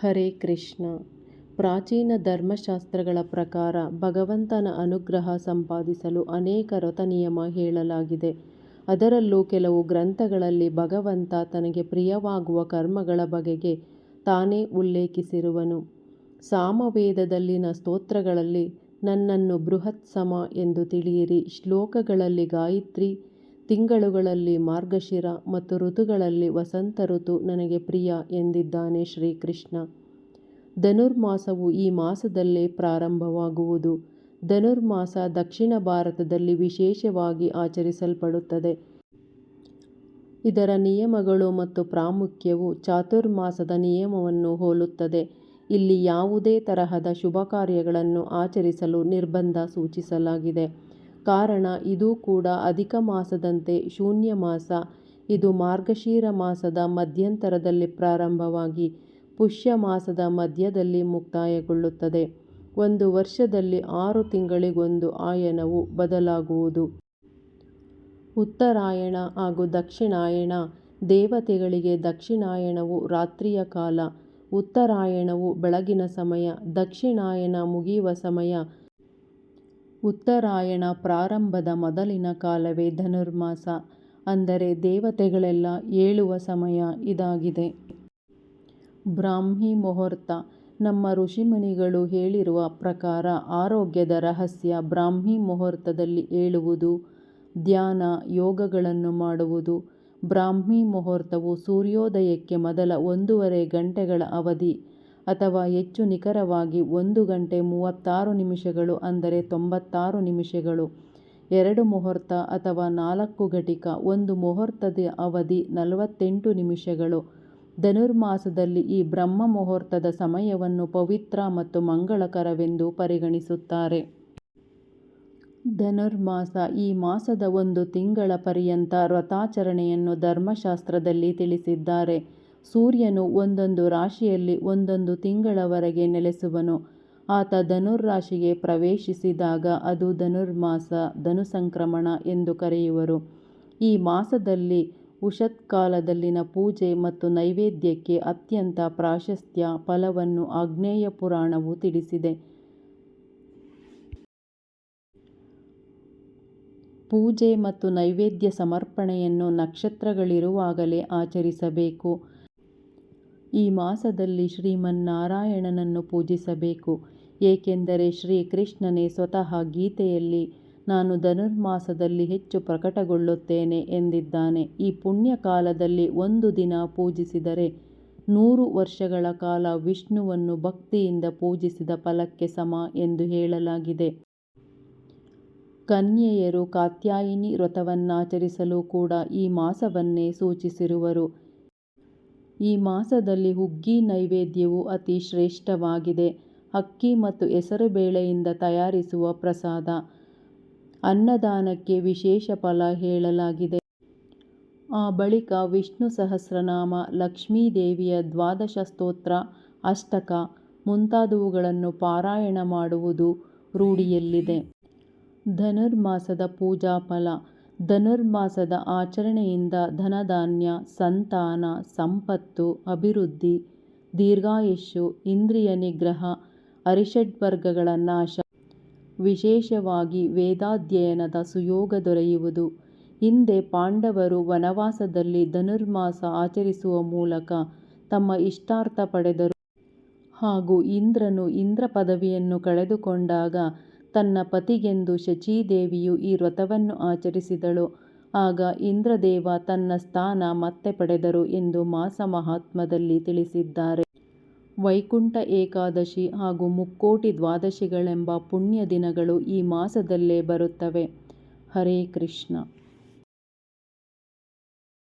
ಹರೇ ಕೃಷ್ಣ ಪ್ರಾಚೀನ ಧರ್ಮಶಾಸ್ತ್ರಗಳ ಪ್ರಕಾರ ಭಗವಂತನ ಅನುಗ್ರಹ ಸಂಪಾದಿಸಲು ಅನೇಕ ರಥ ನಿಯಮ ಹೇಳಲಾಗಿದೆ. ಅದರಲ್ಲೂ ಕೆಲವು ಗ್ರಂಥಗಳಲ್ಲಿ ಭಗವಂತ ತನಗೆ ಪ್ರಿಯವಾಗುವ ಕರ್ಮಗಳ ಬಗೆಗೆ ತಾನೇ ಉಲ್ಲೇಖಿಸಿರುವನು. ಸಾಮವೇದದಲ್ಲಿನ ಸ್ತೋತ್ರಗಳಲ್ಲಿ ನನ್ನನ್ನು ಬೃಹತ್ಸಮ ಎಂದು ತಿಳಿಯಿರಿ, ಶ್ಲೋಕಗಳಲ್ಲಿ ಗಾಯತ್ರಿ ತಿಂಗಳುಗಳಲ್ಲಿ ಮಾರ್ಗಶಿರ ಮತ್ತು ಋತುಗಳಲ್ಲಿ ವಸಂತ ಋತು ನನಗೆ ಪ್ರಿಯ ಎಂದಿದ್ದಾನೆ ಶ್ರೀಕೃಷ್ಣ. ಧನುರ್ಮಾಸವು ಈ ಮಾಸದಲ್ಲೇ ಪ್ರಾರಂಭವಾಗುವುದು. ಧನುರ್ಮಾಸ ದಕ್ಷಿಣ ಭಾರತದಲ್ಲಿ ವಿಶೇಷವಾಗಿ ಆಚರಿಸಲ್ಪಡುತ್ತದೆ. ಇದರ ನಿಯಮಗಳು ಮತ್ತು ಪ್ರಾಮುಖ್ಯವು ಚಾತುರ್ಮಾಸದ ನಿಯಮವನ್ನು ಹೋಲುತ್ತದೆ. ಇಲ್ಲಿ ಯಾವುದೇ ತರಹದ ಶುಭ ಕಾರ್ಯಗಳನ್ನು ಆಚರಿಸಲು ನಿರ್ಬಂಧ ಸೂಚಿಸಲಾಗಿದೆ. ಕಾರಣ ಇದೂ ಕೂಡ ಅಧಿಕ ಮಾಸದಂತೆ ಶೂನ್ಯ ಮಾಸ. ಇದು ಮಾರ್ಗಶೀರ ಮಾಸದ ಮಧ್ಯಂತರದಲ್ಲಿ ಪ್ರಾರಂಭವಾಗಿ ಪುಷ್ಯ ಮಾಸದ ಮಧ್ಯದಲ್ಲಿ ಮುಕ್ತಾಯಗೊಳ್ಳುತ್ತದೆ. ಒಂದು ವರ್ಷದಲ್ಲಿ ಆರು ತಿಂಗಳಿಗೊಂದು ಆಯನವು ಬದಲಾಗುವುದು. ಉತ್ತರಾಯಣ ಹಾಗೂ ದಕ್ಷಿಣಾಯಣ ದೇವತೆಗಳಿಗೆ ದಕ್ಷಿಣಾಯಣವು ರಾತ್ರಿಯ ಕಾಲ, ಉತ್ತರಾಯಣವು ಬೆಳಗಿನ ಸಮಯ ದಕ್ಷಿಣಾಯನ ಮುಗಿಯುವ ಸಮಯ. ಉತ್ತರಾಯಣ ಪ್ರಾರಂಭದ ಮೊದಲಿನ ಕಾಲವೇ ಧನುರ್ಮಾಸ. ಅಂದರೆ ದೇವತೆಗಳೆಲ್ಲ ಏಳುವ ಸಮಯ ಇದಾಗಿದೆ. ಬ್ರಾಹ್ಮಿ ಮುಹೂರ್ತ, ನಮ್ಮ ಋಷಿಮುನಿಗಳು ಹೇಳಿರುವ ಪ್ರಕಾರ ಆರೋಗ್ಯದ ರಹಸ್ಯ ಬ್ರಾಹ್ಮಿ ಮುಹೂರ್ತದಲ್ಲಿ ಏಳುವುದು, ಧ್ಯಾನ, ಯೋಗಗಳನ್ನು ಮಾಡುವುದು. ಬ್ರಾಹ್ಮಿ ಮುಹೂರ್ತವು ಸೂರ್ಯೋದಯಕ್ಕೆ ಮೊದಲ ಒಂದೂವರೆ ಗಂಟೆಗಳ ಅವಧಿ ಅಥವಾ ಹೆಚ್ಚು ನಿಖರವಾಗಿ ಒಂದು ಗಂಟೆ ಮೂವತ್ತಾರು ನಿಮಿಷಗಳು ಅಂದರೆ ತೊಂಬತ್ತಾರು ನಿಮಿಷಗಳು. ಎರಡು ಮುಹೂರ್ತ ಅಥವಾ ನಾಲ್ಕು ಘಟಿಕ ಒಂದು ಮುಹೂರ್ತದ ಅವಧಿ ನಲವತ್ತೆಂಟು ನಿಮಿಷಗಳು. ಧನುರ್ಮಾಸದಲ್ಲಿ ಈ ಬ್ರಹ್ಮ ಮುಹೂರ್ತದ ಸಮಯವನ್ನು ಪವಿತ್ರ ಮತ್ತು ಮಂಗಳಕರವೆಂದು ಪರಿಗಣಿಸುತ್ತಾರೆ. ಧನುರ್ಮಾಸ ಈ ಮಾಸದ ಒಂದು ತಿಂಗಳ ಪರ್ಯಂತ ವ್ರತಾಚರಣೆಯನ್ನು ಧರ್ಮಶಾಸ್ತ್ರದಲ್ಲಿ ತಿಳಿಸಿದ್ದಾರೆ. ಸೂರ್ಯನು ಒಂದೊಂದು ರಾಶಿಯಲ್ಲಿ ಒಂದೊಂದು ತಿಂಗಳವರೆಗೆ ನೆಲೆಸುವನು. ಆತ ಧನುರ್ ರಾಶಿಗೆ ಪ್ರವೇಶಿಸಿದಾಗ ಅದು ಧನುರ್ಮಾಸ ಧನು ಸಂಕ್ರಮಣ ಎಂದು ಕರೆಯುವರು. ಈ ಮಾಸದಲ್ಲಿ ಉಷತ್ಕಾಲದಲ್ಲಿನ ಪೂಜೆ ಮತ್ತು ನೈವೇದ್ಯಕ್ಕೆ ಅತ್ಯಂತ ಪ್ರಾಶಸ್ತ್ಯ ಫಲವನ್ನು ಆಗ್ನೇಯ ಪುರಾಣವು ತಿಳಿಸಿದೆ. ಪೂಜೆ ಮತ್ತು ನೈವೇದ್ಯ ಸಮರ್ಪಣೆಯನ್ನು ನಕ್ಷತ್ರಗಳಿರುವಾಗಲೇ ಆಚರಿಸಬೇಕು. ಈ ಮಾಸದಲ್ಲಿ ಶ್ರೀಮನ್ನಾರಾಯಣನನ್ನು ಪೂಜಿಸಬೇಕು. ಏಕೆಂದರೆ ಶ್ರೀಕೃಷ್ಣನೇ ಸ್ವತಃ ಗೀತೆಯಲ್ಲಿ, ನಾನು ಧನುರ್ಮಾಸದಲ್ಲಿ ಹೆಚ್ಚು ಪ್ರಕಟಗೊಳ್ಳುತ್ತೇನೆ ಎಂದಿದ್ದಾನೆ. ಈ ಪುಣ್ಯ ಕಾಲದಲ್ಲಿ ಒಂದು ದಿನ ಪೂಜಿಸಿದರೆ ನೂರು ವರ್ಷಗಳ ಕಾಲ ವಿಷ್ಣುವನ್ನು ಭಕ್ತಿಯಿಂದ ಪೂಜಿಸಿದ ಫಲಕ್ಕೆ ಸಮ ಎಂದು ಹೇಳಲಾಗಿದೆ. ಕನ್ಯೆಯರು ಕಾತ್ಯಾಯಿನಿ ವ್ರತವನ್ನಾಚರಿಸಲು ಕೂಡ ಈ ಮಾಸವನ್ನೇ ಸೂಚಿಸಿರುವರು. ಈ ಮಾಸದಲ್ಲಿ ಹುಗ್ಗಿ ನೈವೇದ್ಯವು ಅತಿ ಶ್ರೇಷ್ಠವಾಗಿದೆ. ಅಕ್ಕಿ ಮತ್ತು ಹೆಸರುಬೇಳೆಯಿಂದ ತಯಾರಿಸುವ ಪ್ರಸಾದ. ಅನ್ನದಾನಕ್ಕೆ ವಿಶೇಷ ಫಲ ಹೇಳಲಾಗಿದೆ. ಆ ಬಳಿಕ ವಿಷ್ಣು ಸಹಸ್ರನಾಮ, ಲಕ್ಷ್ಮೀದೇವಿಯ ದ್ವಾದಶ ಸ್ತೋತ್ರ ಅಷ್ಟಕ ಮುಂತಾದವುಗಳನ್ನು ಪಾರಾಯಣ ಮಾಡುವುದು ರೂಢಿಯಲ್ಲಿದೆ. ಧನುರ್ಮಾಸದ ಪೂಜಾ ಫಲ ಧನುರ್ಮಾಸದ ಆಚರಣೆಯಿಂದ ಧನಧಾನ್ಯ, ಸಂತಾನ, ಸಂಪತ್ತು, ಅಭಿವೃದ್ಧಿ, ದೀರ್ಘಾಯುಷ್ಯ, ಇಂದ್ರಿಯ ನಿಗ್ರಹ ಅರಿಷಡ್ವರ್ಗಗಳ ನಾಶ ವಿಶೇಷವಾಗಿ ವೇದಾಧ್ಯಯನದ ಸುಯೋಗ ದೊರೆಯುವುದು. ಹಿಂದೆ ಪಾಂಡವರು ವನವಾಸದಲ್ಲಿ ಧನುರ್ಮಾಸ ಆಚರಿಸುವ ಮೂಲಕ ತಮ್ಮ ಇಷ್ಟಾರ್ಥ ಪಡೆದರು. ಹಾಗೂ ಇಂದ್ರನು ಇಂದ್ರ ಪದವಿಯನ್ನು ಕಳೆದುಕೊಂಡಾಗ ತನ್ನ ಪತಿಗೆಂದು ಶಚೀದೇವಿಯು ಈ ವ್ರತವನ್ನು ಆಚರಿಸಿದಳು. ಆಗ ಇಂದ್ರದೇವ ತನ್ನ ಸ್ಥಾನ ಮತ್ತೆ ಪಡೆದರು ಎಂದು ಮಾಸ ಮಹಾತ್ಮದಲ್ಲಿ ತಿಳಿಸಿದ್ದಾರೆ. ವೈಕುಂಠ ಏಕಾದಶಿ ಹಾಗೂ ಮುಕ್ಕೋಟಿ ದ್ವಾದಶಿಗಳೆಂಬ ಪುಣ್ಯ ದಿನಗಳು ಈ ಮಾಸದಲ್ಲೇ ಬರುತ್ತವೆ. ಹರೇ ಕೃಷ್ಣ